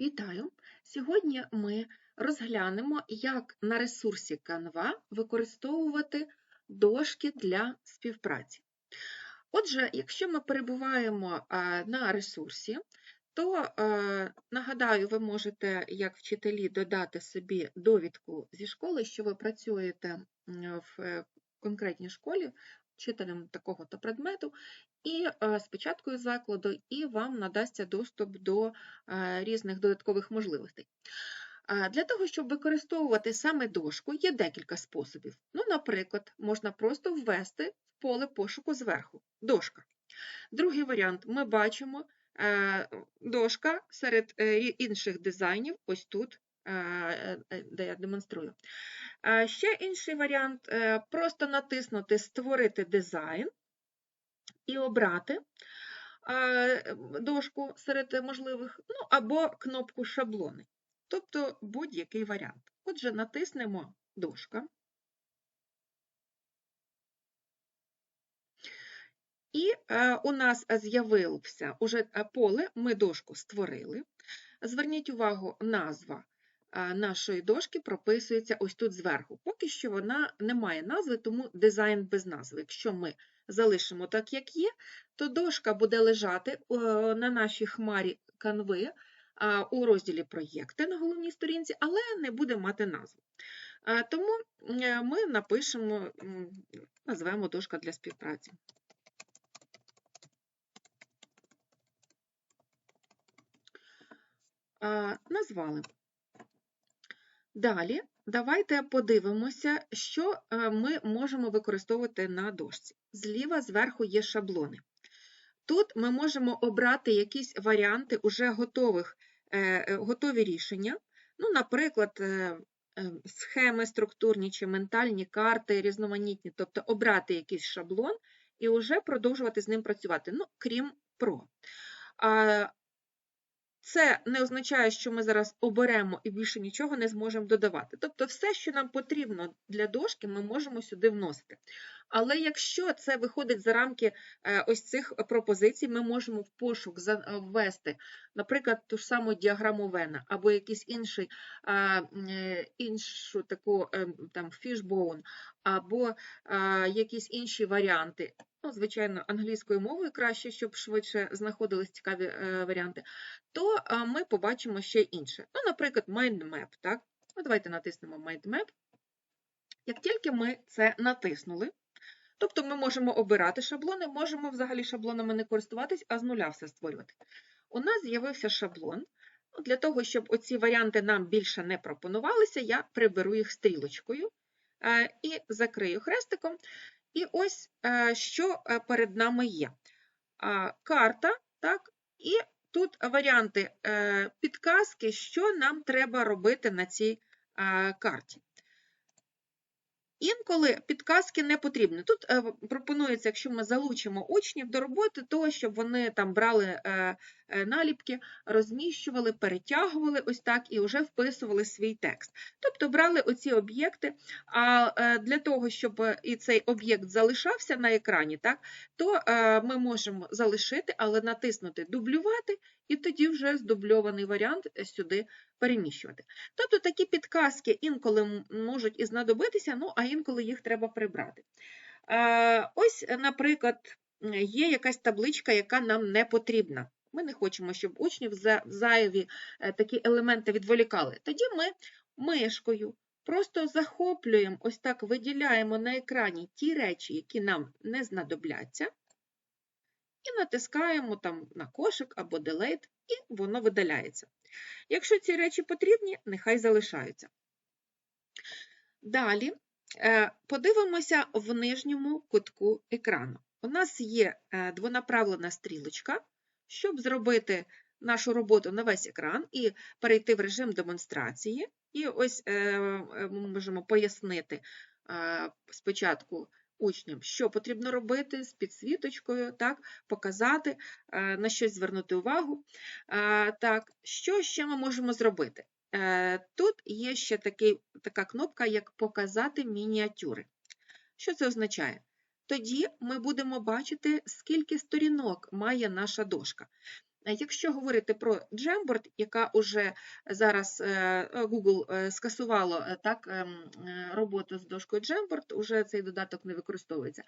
Вітаю! Сьогодні ми розглянемо, як на ресурсі Canva використовувати дошки для співпраці. Отже, якщо ми перебуваємо на ресурсі, то нагадаю, ви можете, як вчителі, додати собі довідку зі школи, що ви працюєте в е, конкретній школі вчителем такого-то предмету, і е, з початкою закладу, і вам надасться доступ до е, різних додаткових можливостей. Для того, щоб використовувати саме дошку, є декілька способів. Ну, наприклад, можна просто ввести в поле пошуку зверху дошка. Другий варіант ми бачимо е, дошка серед е, інших дизайнів, ось тут, е, е, де я демонструю. Е, Ще інший варіант е, просто натиснути Створити дизайн і обрати е, дошку серед можливих, ну або кнопку шаблони, тобто будь-який варіант. Отже, натиснемо дошка. І е, у нас з'явилося уже е, поле, ми дошку створили. Зверніть увагу, назва е, нашої дошки прописується ось тут зверху. Поки що вона не має назви, тому дизайн без назви. Якщо ми залишимо так, як є, то дошка буде лежати е, на нашій хмарі канви у розділі проєкти на головній сторінці, але не буде мати назву. Тому е, ми напишемо, назвемо дошка для співпраці. Назвали. Далі давайте подивимося, що е, ми можемо використовувати на дошці. Зліва зверху є шаблони. Тут ми можемо обрати якісь варіанти уже готових, е, е, готові рішення. Ну, Наприклад, схеми структурні чи ментальні карти, різноманітні, тобто обрати якийсь шаблон і вже продовжувати з ним працювати, ну, крім PRO. Це не означає, що ми зараз оберемо і більше нічого не зможемо додавати. Тобто, все, що нам потрібно для дошки, ми можемо сюди вносити. Але якщо це виходить за рамки е, ось цих пропозицій, ми можемо в пошук е, ввести, наприклад, ту ж саму діаграму Вена або якийсь інший, е, іншу таку там fishbone, або якісь інші варіанти. Ну, звичайно, англійською мовою краще, щоб швидше знаходились цікаві варіанти, то ми побачимо ще інше. Ну, наприклад, mindmap, так? Ну, давайте натиснемо mindmap. Як тільки ми це натиснули, тобто ми можемо обирати шаблони, можемо взагалі шаблонами не користуватись, а з нуля все створювати. У нас з'явився шаблон. Ну, Для того, щоб оці варіанти нам більше не пропонувалися, я приберу їх стрілочкою е, і закрию хрестиком. І ось е, що е, перед нами є. Карта, так, і тут варіанти підказки, що нам треба робити на цій карті. Інколи підказки не потрібні. Тут е, пропонується, якщо ми залучимо учнів до роботи, то щоб вони там брали е, наліпки, розміщували, перетягували ось так і вже вписували свій текст. Тобто брали оці об'єкти, а е, для того, щоб і цей об'єкт залишався на екрані, так, то е, ми можемо залишити, але натиснути дублювати, і тоді вже здубльований варіант сюди переміщувати. Тобто такі підказки інколи можуть і знадобитися, ну а інколи їх треба прибрати. Е, Ось, наприклад, є якась табличка, яка нам не потрібна. Ми не хочемо, щоб учнів за зайві е, такі елементи відволікали. Тоді ми мишкою просто захоплюємо, ось так виділяємо на екрані ті речі, які нам не знадобляться, і натискаємо там на кошик або Delete, і воно видаляється. Якщо ці речі потрібні, нехай залишаються. Далі е, подивимося в нижньому кутку екрану. У нас є е, двонаправлена стрілочка, щоб зробити нашу роботу на весь екран і перейти в режим демонстрації. І ось е, е, ми можемо пояснити е, спочатку учням, що потрібно робити з підсвіточкою, так, показати, на щось звернути увагу. Так, що ще ми можемо зробити? Тут є ще такий, така кнопка, як Показати мініатюри. Що це означає? Тоді ми будемо бачити, скільки сторінок має наша дошка. Е, Якщо говорити про Jamboard, яка уже зараз е, Google е, скасувало так, ем, роботу з дошкою Jamboard, уже цей додаток не використовується,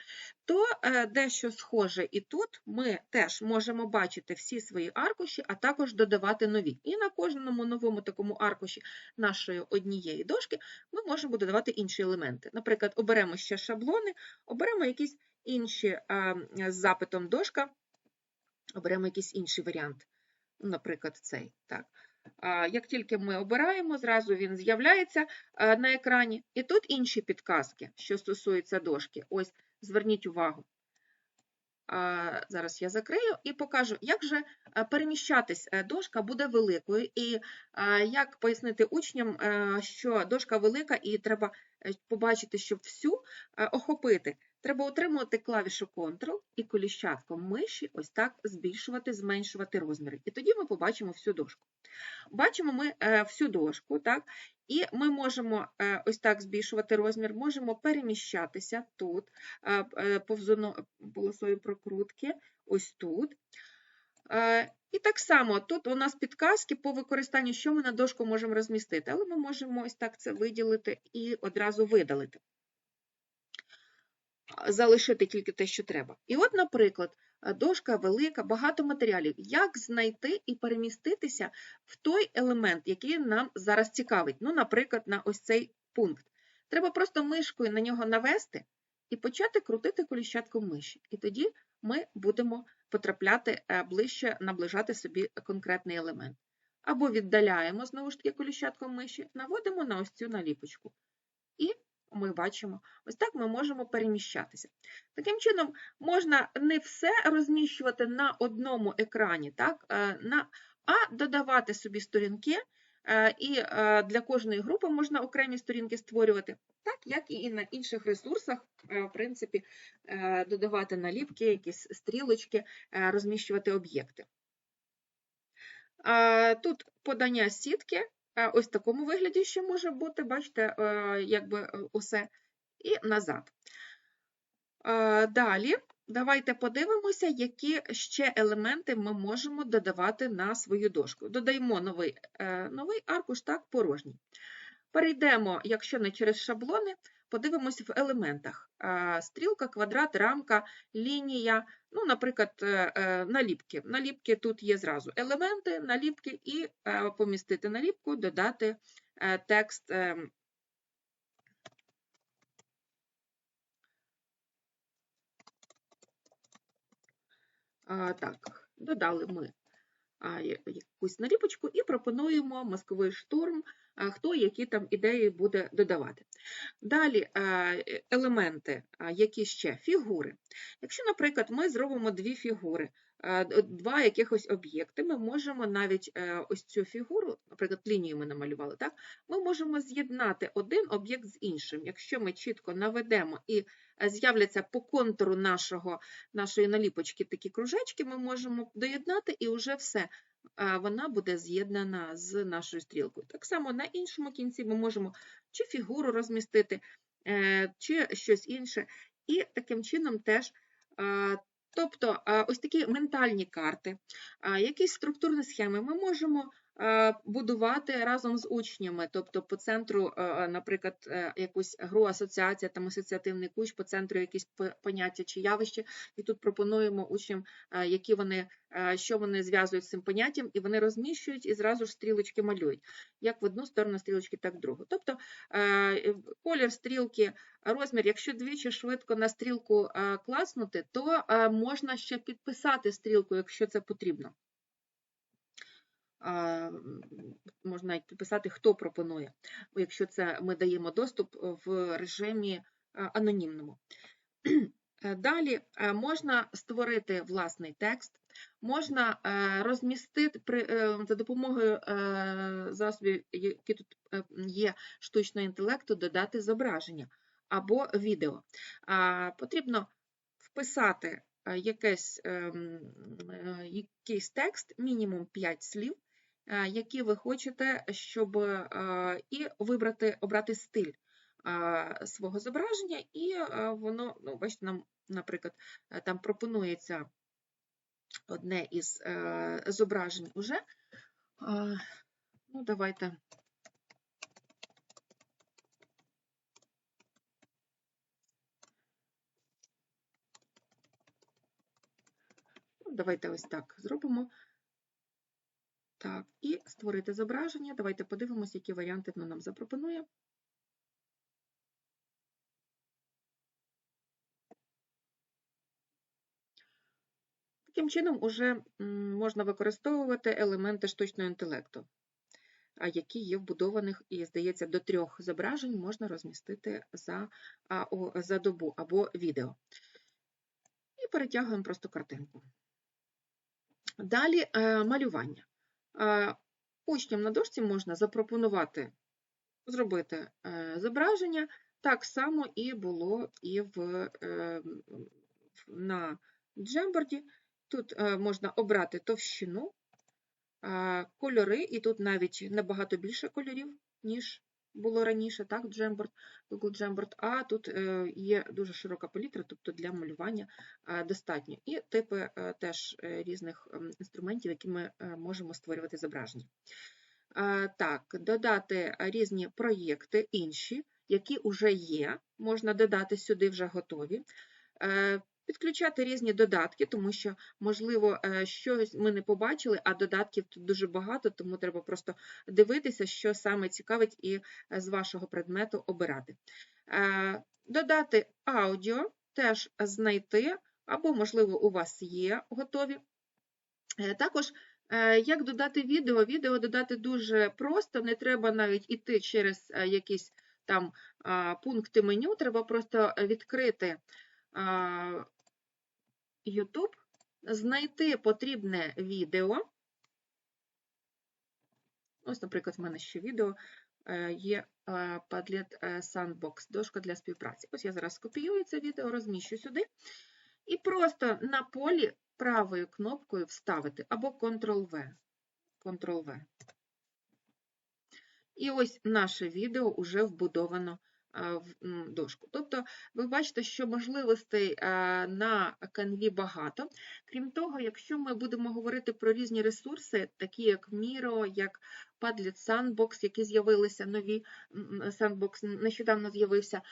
то дещо схоже і тут ми теж можемо бачити всі свої аркуші, а також додавати нові. І на кожному новому такому аркуші нашої однієї дошки ми можемо додавати інші елементи. Наприклад, оберемо ще шаблони, оберемо якісь інші з запитом дошка, оберемо якийсь інший варіант, Ну, наприклад, цей. Так. Як тільки ми обираємо, зразу він з'являється на екрані. І тут інші підказки, що стосуються дошки. Ось, зверніть увагу. Зараз я закрию і покажу, як же переміщатись е, дошка буде великою, і як пояснити учням, е, що дошка велика, і треба е, побачити, щоб всю е, охопити. Треба утримувати клавішу Ctrl і коліщатком миші ось так збільшувати, зменшувати розміри. І тоді ми побачимо всю дошку. Бачимо ми е, всю дошку, так? і ми можемо е, ось так збільшувати розмір, можемо переміщатися тут, е, повзуно- полосою прокрутки, ось тут. І так само тут у нас підказки по використанню, що ми на дошку можемо розмістити, але ми можемо ось так це виділити і одразу видалити залишити тільки те, що треба. І от, наприклад, дошка велика, багато матеріалів. Як знайти і переміститися в той елемент, який нам зараз цікавить? Ну, наприклад, на ось цей пункт. Треба просто мишкою на нього навести і почати крутити коліщатком миші. І тоді ми будемо потрапляти е, ближче, наближати собі конкретний елемент. Або віддаляємо знову ж таки коліщатком миші, наводимо на ось цю наліпочку. І ми бачимо, ось так ми можемо переміщатися. Таким чином, можна не все розміщувати на одному екрані, так, е, на, а додавати собі сторінки, е, і е, для кожної групи можна окремі сторінки створювати, так як і на інших ресурсах, в принципі, додавати наліпки, якісь стрілочки, розміщувати об'єкти. Тут подання сітки Ось в такому вигляді ще може бути, бачите, е, якби е, усе, і назад. Е, Далі давайте подивимося, які ще елементи ми можемо додавати на свою дошку. Додаємо е, новий аркуш, так, порожній. Перейдемо, якщо не через шаблони, подивимося в елементах. Стрілка, квадрат, рамка, лінія, ну, наприклад, е, е, наліпки. Наліпки тут є зразу елементи, наліпки і е, помістити наліпку, додати текст. Так, додали ми якусь наліпочку і пропонуємо мозковий штурм, хто які там ідеї буде додавати. Далі елементи, які ще фігури. Якщо, наприклад, ми зробимо дві фігури, два якихось об'єкти, ми можемо навіть е, ось цю фігуру, наприклад, лінію ми намалювали, так? ми можемо з'єднати один об'єкт з іншим. Якщо ми чітко наведемо і е, з'являться по контуру нашого, нашої наліпочки такі кружечки, ми можемо доєднати і вже все. Вона буде з'єднана з нашою стрілкою. Так само на іншому кінці ми можемо чи фігуру розмістити, е, чи щось інше. І таким чином теж. Тобто ось такі ментальні карти, якісь структурні схеми. Ми можемо будувати разом з учнями, тобто по центру, наприклад, е, якусь гру асоціація, там асоціативний кущ, по центру якісь поняття чи явище, і тут пропонуємо учням, які вони, що вони зв'язують з цим поняттям, і вони розміщують і зразу ж стрілочки малюють, як в одну сторону стрілочки, так в другу. Тобто е, колір стрілки, розмір, якщо двічі швидко на стрілку е, класнути, то е, можна ще підписати стрілку, якщо це потрібно. Можна навіть підписати, хто пропонує, якщо це ми даємо доступ в режимі е, анонімному. Е, Далі е, можна створити власний текст, можна розмістити за допомогою засобів, які тут є штучного інтелекту, додати зображення або відео. Потрібно вписати якесь, ем, якийсь текст, мінімум 5 слів, які ви хочете, щоб е, і вибрати, обрати стиль свого зображення, і воно, ну, бачите, нам, наприклад, е, там пропонується одне із е, зображень уже. Ну, давайте. Ну, Давайте ось так зробимо. Так, і створити зображення. Давайте подивимося, які варіанти воно нам запропонує. Таким чином, уже можна використовувати елементи штучного інтелекту, які є вбудованих, і, здається, до трьох зображень можна розмістити за, за добу або відео. І перетягуємо просто картинку. Далі е, малювання. Учням на дошці можна запропонувати зробити е, зображення, так само і було і в, е, на Джемборді. Тут е, можна обрати товщину, кольори, і тут навіть набагато більше кольорів, ніж було раніше, так, Jamboard, Google Jamboard, а тут е, є дуже широка палітра, тобто для малювання достатньо. І типи е, теж різних ем, інструментів, які ми можемо створювати зображення. Так, додати різні проєкти інші, які вже є, можна додати сюди вже готові. Підключати різні додатки, тому що, можливо, е, щось ми не побачили, а додатків тут дуже багато, тому треба просто дивитися, що саме цікавить, і е, з вашого предмету обирати. Е, додати аудіо, теж знайти, або, можливо, у вас є готові. Також, як додати відео, відео додати дуже просто, не треба навіть іти через якісь там пункти меню, треба просто відкрити YouTube, знайти потрібне відео. Ось, наприклад, в мене ще відео е, є е, Padlet е, Sandbox, дошка для співпраці. Ось я зараз скопіюю це відео, розміщу сюди. І просто на полі правою кнопкою вставити або Ctrl-V. Ctrl-V. І ось наше відео вже вбудовано в дошку. Тобто, ви бачите, що можливостей на канві багато. Крім того, якщо ми будемо говорити про різні ресурси, такі як Miro, як Padlet Sandbox, які з'явилися нові Sandbox нещодавно з'явився,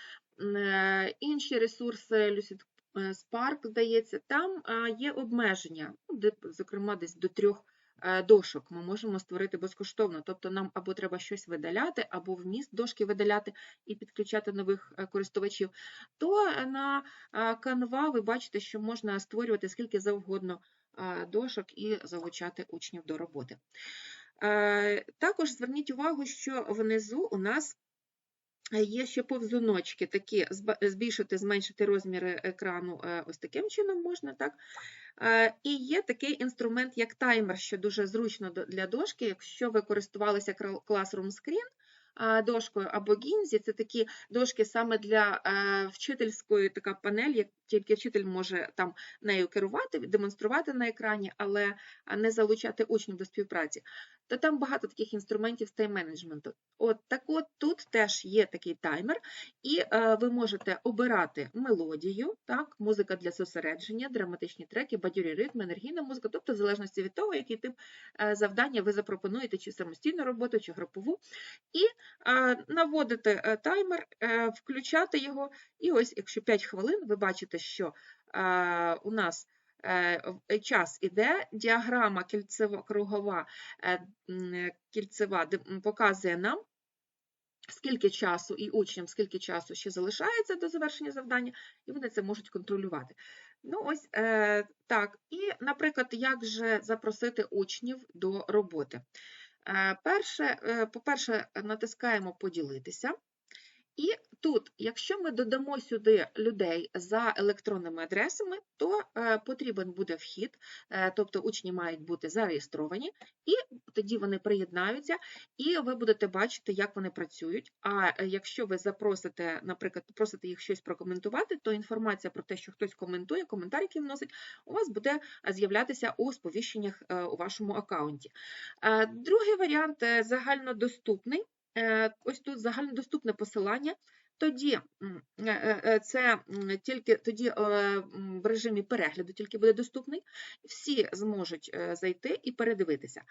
е, інші ресурси Lucid е, Spark, здається, там є обмеження, ну, зокрема, десь до трьох. Е, дошок ми можемо створити безкоштовно. Тобто нам або треба щось видаляти, або вміст дошки видаляти і підключати нових е, користувачів, то на Canva ви бачите, що можна створювати скільки завгодно дошок і залучати учнів до роботи. Е, також зверніть увагу, що внизу у нас Є ще повзуночки, такі збільшити, зменшити розміри екрану ось таким чином можна. так? І є такий інструмент, як таймер, що дуже зручно для дошки. Якщо ви користувалися Classroom Screen, дошкою або гінзі. Це такі дошки саме для е, вчительської така панель, як тільки вчитель може там нею керувати, демонструвати на екрані, але не залучати учнів до співпраці. То там багато таких інструментів з тайм-менеджменту. От так от тут теж є такий таймер, і е, ви можете обирати мелодію, так, музика для зосередження, драматичні треки, бадьорі ритми, енергійна музика, тобто в залежності від того, який тип е, завдання ви запропонуєте, чи самостійну роботу, чи групову. І наводити е, таймер, е, включати його, і ось, якщо 5 хвилин, ви бачите, що у нас е, час іде, діаграма кільцева, кругова кільцева показує нам, скільки часу і учням, скільки часу ще залишається до завершення завдання, і вони це можуть контролювати. Ну, ось так. І, наприклад, як же запросити учнів до роботи? Е, перше, е, По-перше, натискаємо Поділитися. І тут, якщо ми додамо сюди людей за електронними адресами, то е, потрібен буде вхід, е, тобто учні мають бути зареєстровані, і тоді вони приєднаються, і ви будете бачити, як вони працюють. А якщо ви запросите, наприклад, просите їх щось прокоментувати, то інформація про те, що хтось коментує, коментар, який вносить, у вас буде з'являтися у сповіщеннях е, у вашому аккаунті. Другий варіант загальнодоступний. Е, ось тут загальнодоступне посилання. тоді е, е, це тільки тоді в режимі перегляду тільки буде доступний. Всі зможуть зайти і передивитися.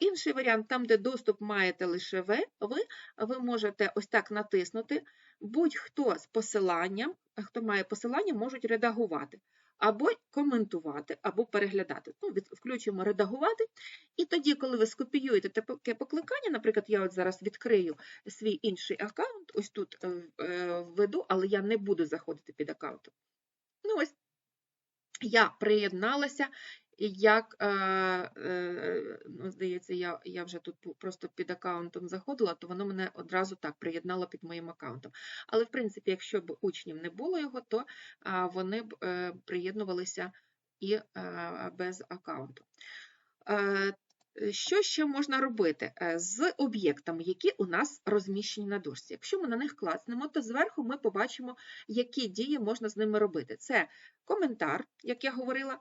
Інший варіант, там, де доступ маєте лише ви, ви, ви можете ось так натиснути. Будь-хто з посиланням, хто має посилання, можуть редагувати. Або коментувати, або переглядати. Ну, включимо редагувати. І тоді, коли ви скопіюєте таке покликання, наприклад, я от зараз відкрию свій інший аккаунт, ось тут е, е, введу, але я не буду заходити під аккаунтом. Ну, ось я приєдналася, і як, е, е, ну, здається, я, я вже тут просто під аккаунтом заходила, то воно мене одразу так приєднало під моїм аккаунтом. Але, в принципі, якщо б учнів не було його, то вони б е, приєднувалися і без аккаунту. Е, Що ще можна робити Е, з об'єктами, які у нас розміщені на дошці? Якщо ми на них класнемо, то зверху ми побачимо, які дії можна з ними робити. Це коментар, як я говорила.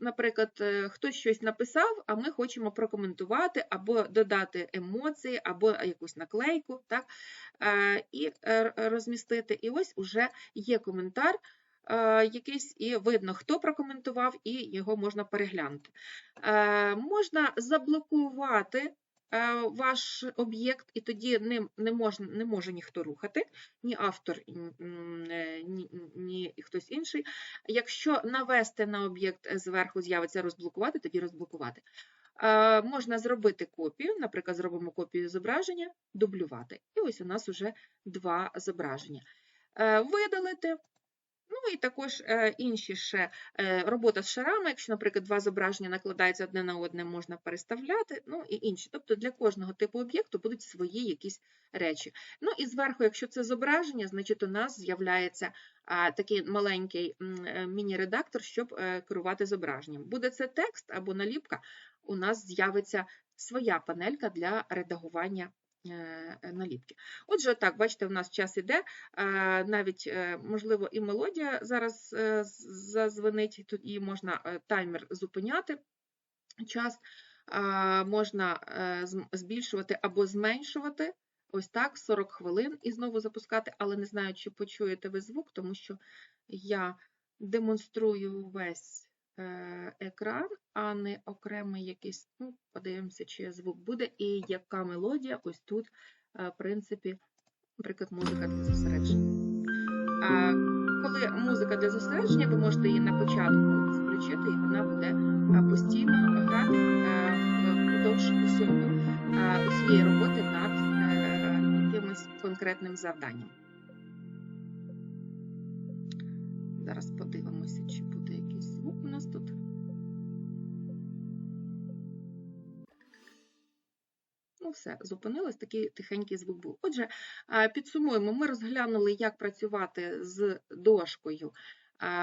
Наприклад, е, хтось щось написав, а ми хочемо прокоментувати або додати емоції, або якусь наклейку, так? і розмістити. І ось уже є коментар. Е, Якийсь і видно, хто прокоментував, і його можна переглянути. Е, Можна заблокувати е, ваш об'єкт, і тоді ним не, можна, не може ніхто рухати, ні автор, ні, ні хтось інший. Якщо навести на об'єкт зверху з'явиться розблокувати, тоді розблокувати. Можна зробити копію, наприклад, зробимо копію зображення, дублювати. І ось у нас вже два зображення. Видалити. Ну і також е, інші ще е, робота з шарами, якщо, наприклад, два зображення накладаються одне на одне, можна переставляти, ну і інші. Тобто для кожного типу об'єкту будуть свої якісь речі. Ну і зверху, якщо це зображення, значить у нас з'являється такий маленький е, міні-редактор, щоб керувати зображенням. Буде це текст або наліпка, у нас з'явиться своя панелька для редагування наліпки. Отже, так, бачите, у нас час іде, е, навіть, е, можливо, і мелодія зараз е, з- зазвенить, тут її можна е, таймер зупиняти час, можна е, збільшувати або зменшувати. Ось так, 40 хвилин і знову запускати, але не знаю, чи почуєте ви звук, тому що я демонструю весь е, екран, а не окремий якийсь. Ну, подивимося, чи звук буде, і яка мелодія ось тут, е, в принципі, наприклад, музика для зосередження. Коли музика для зосередження, ви можете її на початку включити, і вона буде постійно грати е, впродовж е, усієї роботи над е, якимось конкретним завданням. Зараз подивимося, чи буде звук у нас тут. Ну, все, зупинилось, такий тихенький звук був. Отже, підсумуємо, ми розглянули, як працювати з дошкою,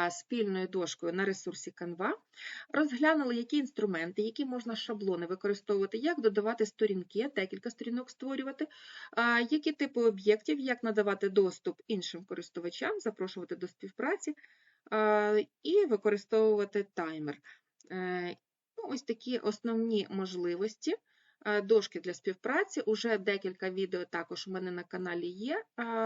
спільною дошкою на ресурсі Canva. Розглянули, які інструменти, які можна шаблони використовувати, як додавати сторінки, декілька сторінок створювати, які типи об'єктів, як надавати доступ іншим користувачам, запрошувати до співпраці і використовувати таймер. Е, ну, Ось такі основні можливості е, дошки для співпраці. Уже декілька відео також у мене на каналі є,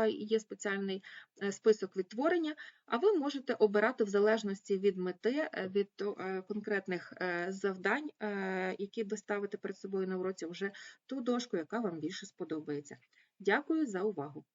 є спеціальний е, список відтворення, а ви можете обирати в залежності від мети, від конкретних завдань, які ви ставите перед собою на уроці, вже ту дошку, яка вам більше сподобається. Дякую за увагу!